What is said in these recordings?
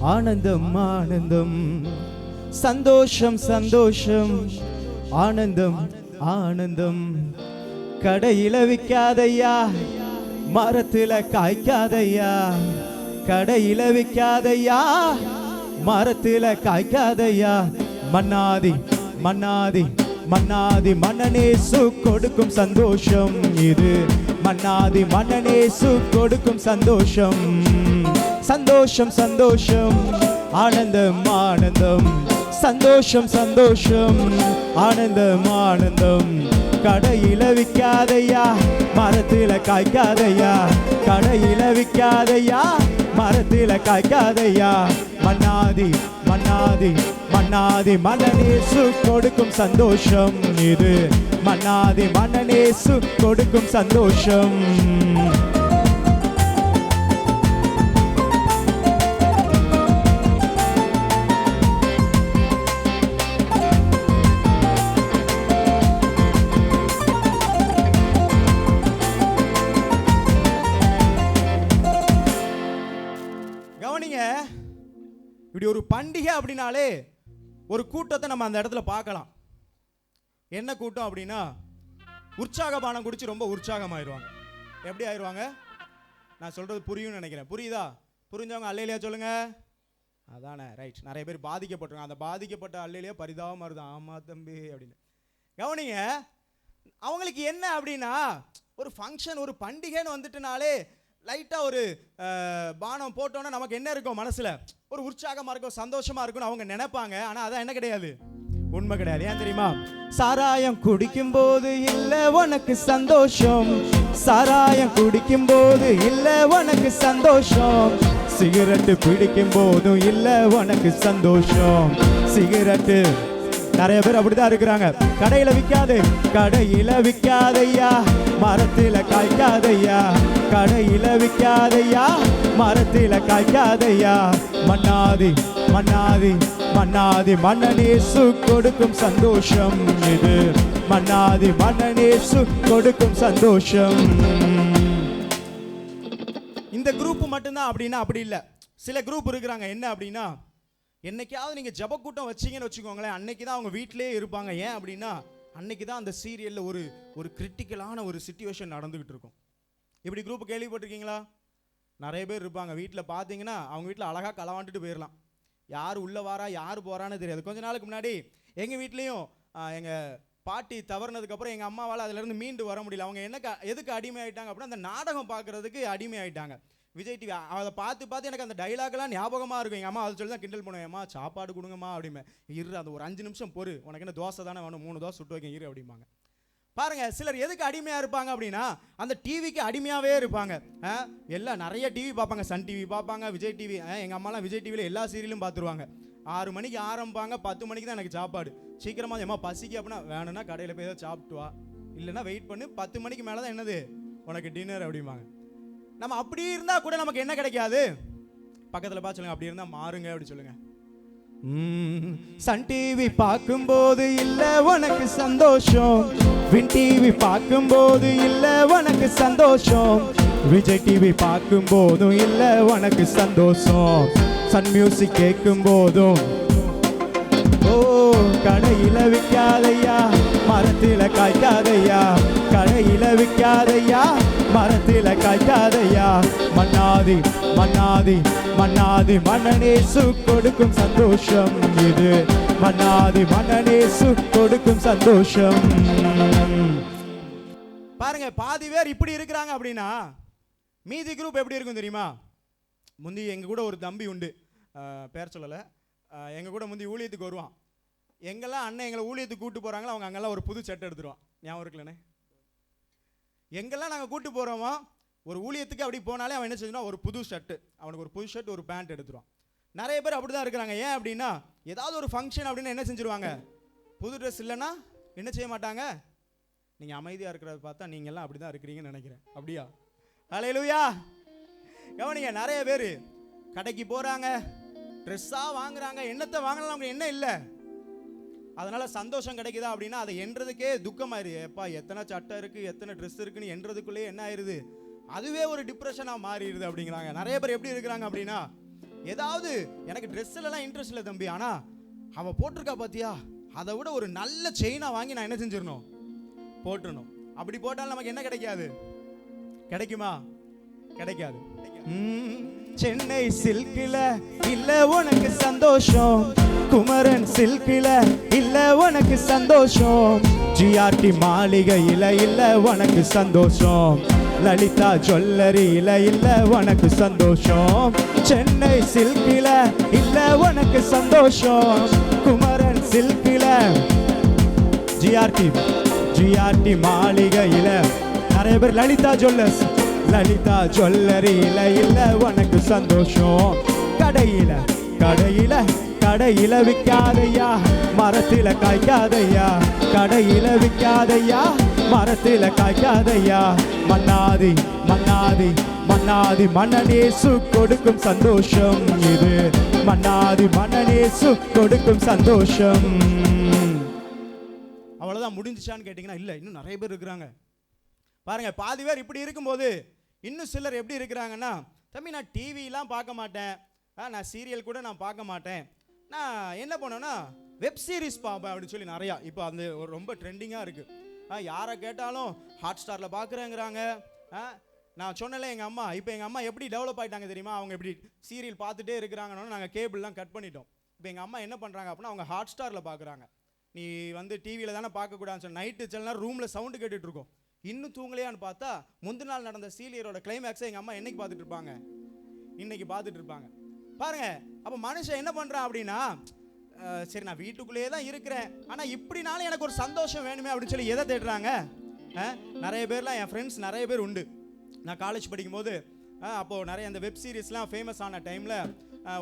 ஆனந்தம் ஆனந்தம். சந்தோஷம் சந்தோஷம் ஆனந்தம் ஆனந்தம். கடையில விற்காதையா மரத்துல காய்க்காதையா? கடையில விற்காதையா மரத்துல காய்க்காதையா? மன்னாதி மன்னாதி மன்னாதி மன்னனேசு கொடுக்கும் சந்தோஷம் இது. மன்னாதி மன்னனேசு கொடுக்கும் சந்தோஷம். சந்தோஷம் சந்தோஷம். ஆனந்தம் ஆனந்தம். சந்தோஷம் சந்தோஷம். ஆனந்தம் ஆனந்தம். கடையில விற்காதையா மரத்துல காய்க்காதையா. கடையில விற்காதையா மரத்துல காய்க்காதையா. மன்னாதி மன்னாதி மன்னாதி மன்னனேசு கொடுக்கும் சந்தோஷம் இது. மன்னாதி மன்னனேசு கொடுக்கும் சந்தோஷம். கவனிங்க இப்படி ஒரு பண்டிகை அப்படின்னாலே ஒரு கூட்டத்தை நம்ம அந்த இடத்துல பார்க்கலாம். என்ன கூட்டம் அப்படின்னா உற்சாக பானம் குடிச்சு ரொம்ப உற்சாகமாயிருவாங்க. எப்படி ஆயிடுவாங்க நான் சொல்றது புரியும்னு நினைக்கிறேன். புரியுதா? புரிஞ்சவங்க அல்லையிலையா சொல்லுங்க? அதானே ரைட் நிறைய பேர் பாதிக்கப்பட்டிருக்காங்க. அந்த பாதிக்கப்பட்ட அல்லையிலேயே பரிதாபமாக வருது ஆமா தம்பி அப்படின்னு. கவனிங்க அவங்களுக்கு என்ன அப்படின்னா ஒரு ஃபங்க்ஷன் ஒரு பண்டிகைன்னு வந்துட்டுனாலே லைட்டாக ஒரு பானம் போட்டோன்னா நமக்கு என்ன இருக்கும் மனசில்? ஒரு உற்சாகமாக இருக்கும் சந்தோஷமாக இருக்கும்னு அவங்க நினைப்பாங்க. ஆனால் அதான் என்ன கிடையாது? உண்மை கிடையாது. ஏன் தெரியுமா? சாராயம் குடிக்கும் போது இல்ல உனக்கு சந்தோஷம். சாராயம் குடிக்கும் போது இல்ல உனக்கு சந்தோஷம். சிகரெட்டு பிடிக்கும் போதும் இல்ல உனக்கு சந்தோஷம். சிகரெட்டு. நிறைய பேர் அப்படிதான் இருக்கிறாங்க. கடையில விற்காது கடையில விற்காதையா மரத்தில காய்க்காதையா கடையில விற்காதையா மரத்தில காய்க்காதையா மன்னாதி மன்னாதி மன்னாதி மன்னனேசு கொடுக்கும் சந்தோஷம் இது. மன்னாதி மன்னனேசு கொடுக்கும் சந்தோஷம். இந்த குரூப் மட்டும்தான் அப்படின்னா அப்படி இல்லை. சில குரூப் இருக்கிறாங்க. என்ன அப்படின்னா என்னைக்காவது நீங்கள் ஜப கூட்டம் வச்சீங்கன்னு வச்சுக்கோங்களேன் அன்னைக்கு தான் அவங்க வீட்டிலேயே இருப்பாங்க. ஏன் அப்படின்னா அன்னைக்கு தான் அந்த சீரியலில் ஒரு ஒரு கிரிட்டிக்கலான ஒரு சுச்சுவேஷன் நடந்துக்கிட்டு இருக்கும். இப்படி குரூப் கேள்விப்பட்டிருக்கீங்களா? நிறைய பேர் இருப்பாங்க. வீட்டில் பார்த்தீங்கன்னா அவங்க வீட்டில் அழகாக களவாண்டுட்டு போயிடலாம் யார் உள்ளே வாரா யார் போகிறான்னு தெரியாது. கொஞ்ச நாளுக்கு முன்னாடி எங்கள் வீட்லேயும் எங்கள் பாட்டி தவறுனதுக்கப்புறம் எங்கள் அம்மாவால் அதிலேருந்து மீண்டு வர முடியல. அவங்க என்ன க- எதுக்கு அடிமை ஆகிட்டாங்க அப்படின்னா அந்த நாடகம் பார்க்குறதுக்கு அடிமை ஆகிட்டாங்க விஜய் டிவி அதை பார்த்து பார்த்து எனக்கு அந்த டைலாக்லாம் ஞாபகமாக இருக்கும். எங்கள் அம்மா அதை சொல்லி தான் கிண்டல் பண்ணுவேன். அம்மா சாப்பாடு கொடுங்கம்மா அப்படிமே இரு அந்த ஒரு அஞ்சு நிமிஷம் பொறு. உனக்கு என்ன தோசை தானே வேணும்? மூணு தோசை சுட்டு வைக்க இரு அப்படிம்பாங்க. பாருங்க சிலர் எதுக்கு அடிமையாக இருப்பாங்க அப்படின்னா அந்த டிவிக்கு அடிமையாகவே இருப்பாங்க. ஆ, எல்லாம் நிறைய டிவி பார்ப்பாங்க. சன் டிவி பார்ப்பாங்க விஜய் டிவி எங்கள் அம்மாலாம் விஜய் டிவியில் எல்லா சீரியலும் பார்த்துருவாங்க. ஆறு மணிக்கு ஆரம்பிப்பாங்க பத்து மணிக்கு தான் எனக்கு சாப்பாடு. சீக்கிரமாக ஏமா பசிக்கு அப்படின்னா வேணும்னா கடையில் போய் ஏதாவது சாப்பிட்டு வா. இல்லைன்னா வெயிட் பண்ணு பத்து மணிக்கு மேலே தான் என்னது? உனக்கு டின்னர் அப்படிம்பாங்க. நம்ம அப்படி இருந்தால் கூட நமக்கு என்ன கிடைக்காது? பக்கத்தில் பார்த்து சொல்லுங்கள் அப்படி இருந்தால் மாறுங்க அப்படி சொல்லுங்கள் சன் டிவி பார்க்கும்போது இல்ல உனக்கு சந்தோஷம். வின் டிவி பார்க்கும்போது இல்ல உனக்கு சந்தோஷம். விஜய் டிவி பார்க்கும் போதும் இல்ல உனக்கு சந்தோஷம். சன் மியூசிக் கேட்கும் போதும் ஓ கடையில விற்காதையா மரத்தில காய்க்காதையா கடையில விற்காதையா மரத்தில காய்க்காதையா? மன்னாதி மன்னாதி மன்னாதி மன்னனேசு கொடுக்கும் சந்தோஷம் இது. மன்னாதி மன்னனேசு கொடுக்கும் சந்தோஷம். பாருங்க பாதி பேர் இப்படி இருக்கிறாங்க அப்படின்னா மீதி குரூப் எப்படி இருக்கும் தெரியுமா? முந்தி எங்க கூட ஒரு தம்பி உண்டு. பேர் சொல்லலை. எங்க கூட முந்தி ஊழியத்துக்கு வருவான். எங்கெல்லாம் அண்ணன் எங்களை ஊழியத்துக்கு கூப்பிட்டு போறாங்களோ அவங்க அங்கெல்லாம் ஒரு புது சட்டை எடுத்துருவான். ஞாபகம் இருக்குல்லண்ணே? எங்கெல்லாம் நாங்கள் கூட்டு போகிறோமோ ஒரு ஊழியத்துக்கு அப்படி போனாலே அவன் என்ன செஞ்சுனா ஒரு புது ஷர்ட்டு அவனுக்கு ஒரு புது ஷர்ட் ஒரு பேண்ட் எடுத்துருவான். நிறைய பேர் அப்படி தான் இருக்கிறாங்க. ஏன் அப்படின்னா ஏதாவது ஒரு ஃபங்க்ஷன் அப்படின்னு என்ன செஞ்சுருவாங்க? புது ட்ரெஸ் இல்லைன்னா என்ன செய்ய மாட்டாங்க? நீங்கள் அமைதியாக இருக்கிறத பார்த்தா நீங்கள்லாம் அப்படி தான் இருக்கிறீங்கன்னு நினைக்கிறேன். அப்படியா? அலையலுயா கவனிங்க நிறைய பேர் கடைக்கு போகிறாங்க ட்ரெஸ்ஸாக வாங்குறாங்க என்னத்தை வாங்கலாம் நமக்கு என்ன இல்லை. அதனால் சந்தோஷம் கிடைக்குதா அப்படின்னா அதை எண்றதுக்கே துக்கமாயிரு. எப்பா எத்தனை சட்டை இருக்குது எத்தனை ட்ரெஸ் இருக்குன்னு எண்றதுக்குள்ளே என்ன ஆயிருது? அதுவே ஒரு டிப்ரெஷனாக மாறிடுது அப்படிங்கிறாங்க. நிறைய பேர் எப்படி இருக்கிறாங்க அப்படின்னா ஏதாவது எனக்கு ட்ரெஸ்ஸிலலாம் இன்ட்ரெஸ்ட் இல்லை தம்பி ஆனால் அவள் போட்டிருக்கா பார்த்தியா அதை விட ஒரு நல்ல செயினாக வாங்கி நான் என்ன செஞ்சிடணும்? போட்டுடணும். அப்படி போட்டாலும் நமக்கு என்ன கிடைக்காது? கிடைக்குமா? கிடைக்காது. ம், சென்னை சில்கில இல்ல உனக்கு சந்தோஷம். குமரன் சில்கில இல்ல உனக்கு சந்தோஷம். ஜிஆர்டி மாளிகையில இல்ல உனக்கு சந்தோஷம். லலிதா ஜுவல்லரியில இல்ல உனக்கு சந்தோஷம். சென்னை சில்கில இல்ல உனக்கு சந்தோஷம். குமரன் சில்கில ஜிஆர்டி ஜிஆர்டி மாளிகையில நிறைய பேர் லலிதா ஜுவல்லர்ஸ் லலிதா ஜுவல்லரியில இல்ல உனக்கு சந்தோஷம். கடையில கடையில கடையில விற்காதையா மரத்தில காய்க்காதையா கடையில விற்காதையா மரத்தில காய்க்காதையா மன்னாதி மன்னாதி மன்னாதி மன்னனேசு கொடுக்கும் சந்தோஷம் இது. மன்னாதி மன்னனேசு கொடுக்கும் சந்தோஷம். அவ்வளோதான் முடிஞ்சிச்சான்னு கேட்டிங்கன்னா இல்லை இன்னும் நிறைய பேர் இருக்கிறாங்க. பாருங்க பாதி பேர் இப்படி இருக்கும்போது இன்னும் சிலர் எப்படி இருக்கிறாங்கன்னா தம்பி நான் டிவிலாம் பார்க்க மாட்டேன். ஆ, நான் சீரியல் கூட நான் பார்க்க மாட்டேன். நான் என்ன பண்ணேன்னா வெப் சீரிஸ் பார்ப்பேன் அப்படின்னு சொல்லி நிறையா. இப்போ அந்த ஒரு ரொம்ப ட்ரெண்டிங்காக இருக்குது யாரை கேட்டாலும் ஹாட் ஸ்டாரில் பார்க்குறேங்கிறாங்க. நான் சொன்னல எங்கள் அம்மா. இப்போ எங்கள் அம்மா எப்படி டெவலப் ஆகிட்டாங்க தெரியுமா? அவங்க எப்படி சீரியல் பார்த்துட்டே இருக்கிறாங்கன்னு நாங்கள் கேபிள்லாம் கட் பண்ணிட்டோம். இப்போ எங்கள் அம்மா என்ன பண்ணுறாங்க அப்படின்னா அவங்க ஹாட் ஸ்டாரில் பார்க்குறாங்க. நீ வந்து டிவியில் தானே பார்க்கக்கூடாதுன்னு சொல்லி நைட்டு சில நேரம் ரூமில் சவுண்டு கேட்டுட்ருக்கோம் இன்னும் தூங்கலையான்னு பார்த்தா முந்தின நாள் நடந்த சீரியரோட கிளைமேக்ஸை எங்கள் அம்மா என்னைக்கு பார்த்துட்டு இருப்பாங்க? இன்னைக்கு பார்த்துட்டு இருப்பாங்க. பாருங்கள் அப்போ மனுஷன் என்ன பண்ணுறான் அப்படின்னா சரி நான் வீட்டுக்குள்ளேயே தான் இருக்கிறேன். ஆனால் இப்படினாலும் எனக்கு ஒரு சந்தோஷம் வேணுமே அப்படின்னு சொல்லி எதை தேடுறாங்க? நிறைய பேர்லாம் என் ஃப்ரெண்ட்ஸ் நிறைய பேர் உண்டு. நான் காலேஜ் படிக்கும்போது அப்போது நிறைய அந்த வெப் சீரிஸ்லாம் ஃபேமஸ் ஆன டைமில்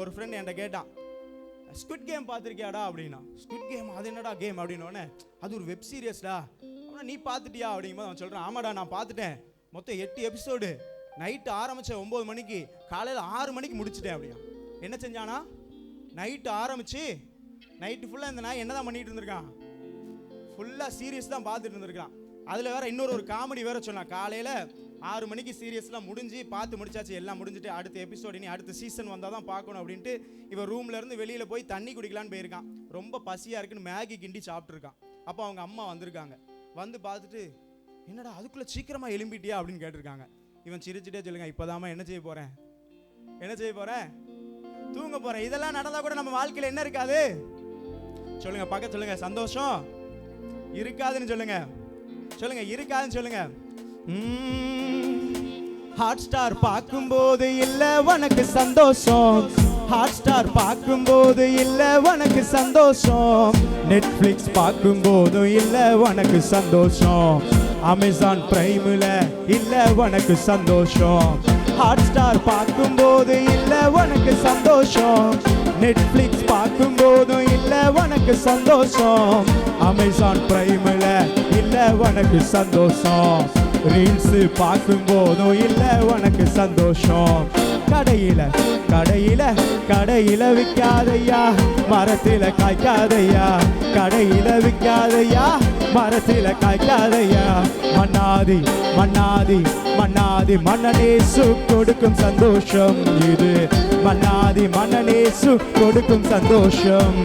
ஒரு ஃப்ரெண்ட் என்கிட்ட கேட்டான் ஸ்குட் கேம் பார்த்துருக்கியாடா? அப்படின்னா ஸ்குட் கேம் அது என்னடா கேம் அப்படின்னோடனே அது ஒரு வெப் சீரியஸ்டா அப்படின்னா நீ பார்த்துட்டியா? அப்படிங்கும்போது அவன் சொல்கிறான் ஆமாடா நான் பார்த்துட்டேன். மொத்தம் எட்டு எபிசோடு நைட்டு ஆரம்பித்த ஒம்பது மணிக்கு காலையில் ஆறு மணிக்கு முடிச்சிட்டேன் அப்படியா என்ன செஞ்சானா? நைட்டு ஆரம்பிச்சு நைட்டு ஃபுல்லாக இந்த நாய் என்ன தான் பண்ணிட்டு இருந்திருக்கான்? ஃபுல்லாக சீரியஸ் தான் பார்த்துட்டு இருந்திருக்கான் அதில் வேற இன்னொரு ஒரு காமெடி வேற சொன்னான். காலையில் ஆறு மணிக்கு சீரியஸ்லாம் முடிஞ்சு பார்த்து முடிச்சாச்சு எல்லாம் முடிஞ்சுட்டு அடுத்த எபிசோட் இனி அடுத்த சீசன் வந்தால் தான் பார்க்கணும் அப்படின்ட்டு இவன் ரூம்லேருந்து வெளியில் போய் தண்ணி குடிக்கலான்னு போயிருக்கான். ரொம்ப பசியாக இருக்குன்னு மேகி கிண்டி சாப்பிட்ருக்கான் அப்போ அவங்க அம்மா வந்திருக்காங்க. வந்து பார்த்துட்டு என்னடா அதுக்குள்ளே சீக்கிரமாக எலும்பிட்டியா அப்படின்னு கேட்டிருக்காங்க. இவன் சிரிச்சுட்டே சொல்லுங்க இப்போதாம்மா என்ன செய்ய போகிறேன் என்ன செய்ய போகிறேன் தூங்க போகிறேன் இதெல்லாம் நடந்தால் கூட நம்ம வாழ்க்கையில் என்ன இருக்காது? சொல்லுங்க பக்கத்து சொல்லுங்க. சந்தோஷம்? இருக்காதுன்னு சொல்லுங்க. சொல்லுங்க இருக்காதுன்னு சொல்லுங்க. ஹாட் ஸ்டார் பார்க்கும்போது இல்ல உனக்கு சந்தோஷம். ஹாட் ஸ்டார் பார்க்கும்போது இல்ல உனக்கு சந்தோஷம். நெட்ஃபிளிக்ஸ் பார்க்கும்போதும் இல்ல உனக்கு சந்தோஷம். அமேசான் பிரைமில் இல்ல உனக்கு சந்தோஷம். ஹாட் ஸ்டார் பார்க்கும்போது இல்ல உனக்கு சந்தோஷம். நெட்ஃபிளிக்ஸ் பார்க்கும்போதும் இல்ல உனக்கு சந்தோஷம். அமேசான் பிரைமில் இல்ல உனக்கு சந்தோஷம். ரீல்ஸ் பார்க்கும்போதும் இல்ல உனக்கு சந்தோஷம். கடையில கடையில கடையில விற்காதையா மரத்தில காய்க்காதையா. கடையில விற்காதையா மரத்தில காய்க்காதையா? மன்னாதி மன்னாதி மன்னாதி மன்னனேசு கொடுக்கும் சந்தோஷம் இது. மன்னாதி மன்னனேசு கொடுக்கும் சந்தோஷம்.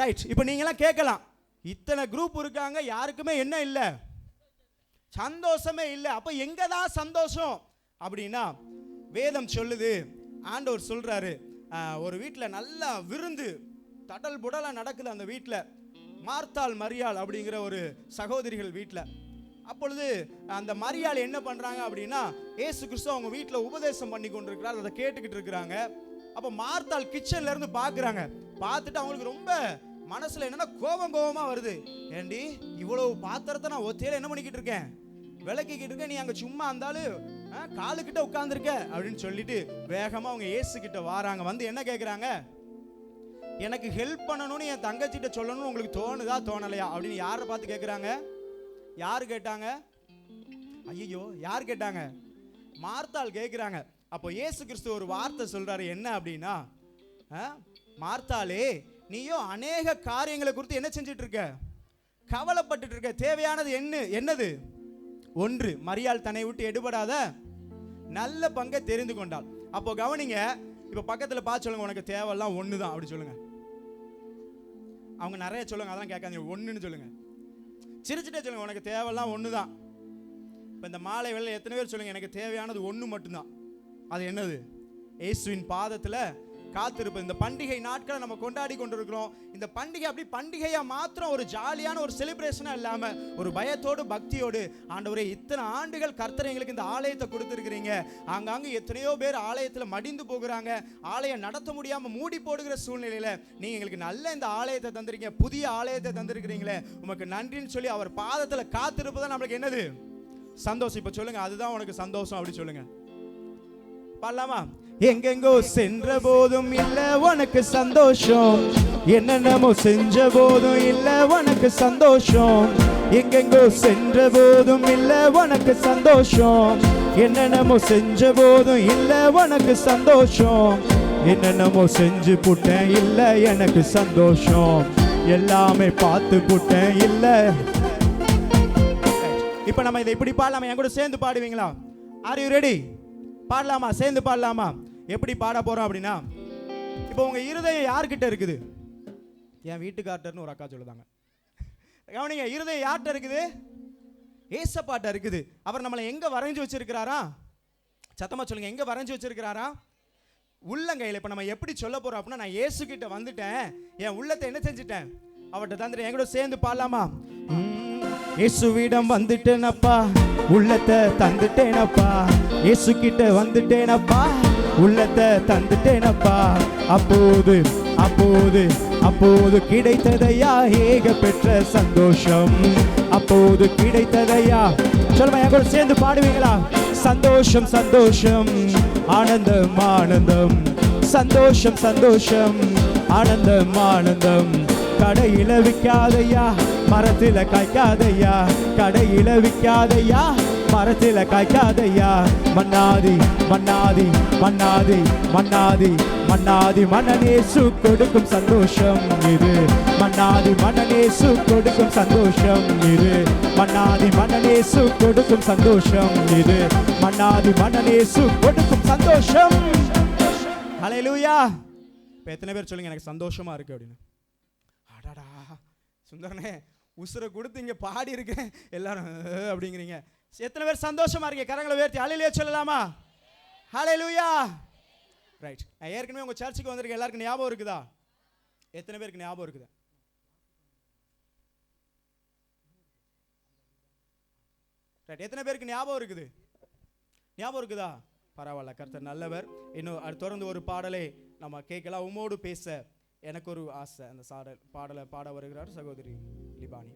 ரைட் இப்போ நீங்களாம் கேட்கலாம். இத்தனை குரூப் இருக்காங்க யாருக்குமே என்ன இல்லை. சந்தோஷமே இல்லை. அப்போ எங்கே தான் சந்தோஷம்? அப்படின்னா வேதம் சொல்லுது. ஆண்டவர் சொல்கிறாரு ஒரு வீட்டில் நல்லா விருந்து தடல் புடலாக நடக்குது அந்த வீட்டில் மார்த்தாள் மரியாள் அப்படிங்கிற ஒரு சகோதரிகள் வீட்டில் அப்பொழுது அந்த மரியாள் என்ன பண்ணுறாங்க அப்படின்னா ஏசு கிறிஸ்து அவங்க வீட்டில் உபதேசம் பண்ணி கொண்டிருக்கிறார் அதை கேட்டுக்கிட்டு இருக்கிறாங்க. அப்போ மார்த்தாள் கிச்சன்ல இருந்து பார்க்குறாங்க பார்த்துட்டு அவங்களுக்கு ரொம்ப மனசுல என்னன்னா கோபம் கோபமா வருது. ஏண்டி இவ்வளவு பாத்திரத்தை நான் ஒத்தையில என்ன பண்ணிக்கிட்டு இருக்கேன்? விளக்கிக்கிட்டு இருக்கேன் நீ அங்க சும்மா இருந்தாலும் காலுக்கிட்ட உட்காந்துருக்க அப்படின்னு சொல்லிட்டு வேகமா அவங்க ஏசு கிட்ட வாராங்க. வந்து என்ன கேக்குறாங்க? எனக்கு ஹெல்ப் பண்ணணும்னு என் தங்கச்சிட்ட சொல்லணும்னு உங்களுக்கு தோணுதா தோணலையா? அப்படின்னு யாரை பார்த்து கேட்குறாங்க யார் கேட்டாங்க? ஐயோ யார் கேட்டாங்க? மார்த்தாள் கேட்குறாங்க அப்போ இயேசு கிறிஸ்து ஒரு வார்த்தை சொல்கிறாரு என்ன அப்படின்னா ஆ, மார்த்தாளே நீயோ அநேக காரியங்களை குறித்து என்ன செஞ்சுட்டு இருக்க கவலைப்பட்டு இருக்க தேவையானது என்ன? என்னது? ஒன்று மரியாள் தன்னை விட்டு எடுபடாத நல்ல பங்கை தெரிந்து கொண்டாள். அப்போ கவனிங்க இப்போ பக்கத்தில் பார்த்து சொல்லுங்க உனக்கு தேவையெல்லாம் ஒன்று தான் அப்படி சொல்லுங்க. அவங்க நிறைய சொல்லுங்க அதெல்லாம் கேட்காதீங்க ஒன்றுன்னு சொல்லுங்க. சிரிச்சுட்டே சொல்லுங்க உனக்கு தேவையெல்லாம் ஒன்று தான் இப்போ இந்த மாலை வேளையில் எத்தனை பேர் சொல்லுங்க எனக்கு தேவையானது ஒன்று மட்டும்தான். அது என்னது? இயேசுவின் பாதத்தில் காத்திருப்பது இந்த பண்டிகை நாட்களை நம்ம கொண்டாடி கொண்டிருக்கிறோம். இந்த பண்டிகை அப்படி பண்டிகையா மாத்திரம் ஒரு ஜாலியான ஒரு செலிப்ரேஷனா இல்லாம ஒரு பயத்தோடு பக்தியோடு ஆண்டவரே இத்தனை ஆண்டுகள் கர்த்தர் எங்களுக்கு இந்த ஆலயத்தை கொடுத்துருக்கிறீங்க. ஆங்காங்க எத்தனையோ பேர் ஆலயத்தில் மடிந்து போகிறாங்க. ஆலயம் நடத்த முடியாம மூடி போடுகிற சூழ்நிலையில நீங்க எங்களுக்கு நல்ல இந்த ஆலயத்தை தந்திருக்கீங்க. புதிய ஆலயத்தை தந்திருக்கிறீங்களே. உமக்கு நன்றின்னு சொல்லி அவர் பாதத்தில் காத்திருப்பதான் நம்மளுக்கு என்னது? சந்தோஷம். இப்ப சொல்லுங்க அதுதான் உனக்கு சந்தோஷம் அப்படி சொல்லுங்க. பண்ணலாமா எங்கெங்கோ சென்ற போதும் இல்ல உனக்கு சந்தோஷம். என்னென்னமோ செஞ்ச போதும் இல்ல உனக்கு சந்தோஷம். எங்கெங்கோ சென்ற போதும் இல்ல உனக்கு சந்தோஷம். என்னென்னமோ செஞ்ச போதும் இல்ல உனக்கு சந்தோஷம். என்னென்னமோ செஞ்சு புட்டேன் இல்ல எனக்கு சந்தோஷம். எல்லாமே பார்த்து புட்டேன் இல்ல. இப்போ நம்ம இதை இப்படி பாடலாமா? என் கூட சேர்ந்து பாடுவீங்களா? ஆர் யூ ரெடி பாடலாமா? சேர்ந்து பாடலாமா? எப்படி பாட போறோம் அப்படின்னா இப்போ உங்க இருதயம் யார்கிட்ட இருக்குது? என் வீட்டுக்கார்ட்டர்னு ஒரு அக்கா சொல்லுதாங்க. கவனிங்க இருதயம் யார்கிட்ட இருக்குது? ஏசப்பாட்ட இருக்குது. அவர் நம்மளை எங்க வரைஞ்சு வச்சிருக்கிறாரா? சத்தமா சொல்லுங்க எங்க வரைஞ்சி வச்சிருக்கிறாரா? உள்ளங்கையில் இப்போ நம்ம எப்படி சொல்ல போறோம் அப்படின்னா நான் ஏசுக்கிட்ட கிட்ட வந்துட்டேன். என் உள்ளத்தை என்ன செஞ்சுட்டேன்? அவர்கிட்ட தந்துட்டேன். என் கூட சேர்ந்து பாடலாமா? இயேசுவிடம் வந்துட்டேனப்பா. உள்ளத்தை தந்துட்டேனப்பா. இயேசு கிட்ட வந்துட்டேனப்பா. உள்ளத்தை தந்துட்டேனப்பா. அப்போது அப்போது அப்போது கிடைத்ததையா? ஏக பெற்ற சந்தோஷம். அப்போது கிடைத்ததையா? சொல்லுமா என் கூட சேர்ந்து பாடுவீங்களா? சந்தோஷம் சந்தோஷம் ஆனந்தம் ஆனந்தம். சந்தோஷம் சந்தோஷம் ஆனந்தம் ஆனந்தம். கடையில விற்காதையா? மரத்தில காய்க்காதையா? கடையில விற்காதையா? மரத்தில் காய்க்காதையா? மன்னாதி மன்னாதி மன்னாதி மன்னாதி மன்னாதி மன்னனேசு கொடுக்கும் சந்தோஷம் இது. மன்னாதி மன்னனேசு கொடுக்கும் சந்தோஷம் இது. மன்னாதி மன்னனேசு கொடுக்கும் சந்தோஷம் இது. மன்னாதி மன்னனேசு கொடுக்கும் சந்தோஷம். ஹalleluya. இப்போ எத்தனை பேர் சொல்லுங்க எனக்கு சந்தோஷமா இருக்கு அப்படின்னு. அடாடா சுந்தரனே உசுரை கொடுத்து இங்க பாடி இருக்கேன் எல்லாரும் அப்படிங்கிறீங்க. எத்தனை பேர் சந்தோஷமா இருக்கீங்க? கரங்களை உயர்த்தி அலையிலே சொல்லலாமா? ஹலையிலூயா ரைட் நான் ஏற்கனவே உங்கள் சர்ச்சுக்கு வந்திருக்கேன். எல்லாருக்கும் ஞாபகம் இருக்குதா? எத்தனை பேருக்கு ஞாபகம் இருக்குது? ரைட் எத்தனை பேருக்கு ஞாபகம் இருக்குது? ஞாபகம் இருக்குதா? பரவாயில்ல. கர்த்தர் நல்லவர். இன்னும் அது தொடர்ந்து ஒரு பாடலை நம்ம கேட்கலாம். உம்மோடு பேச எனக்கு ஒரு ஆசை. அந்த சாடல் பாடலை பாட வருகிறார் சகோதரி லிபானி.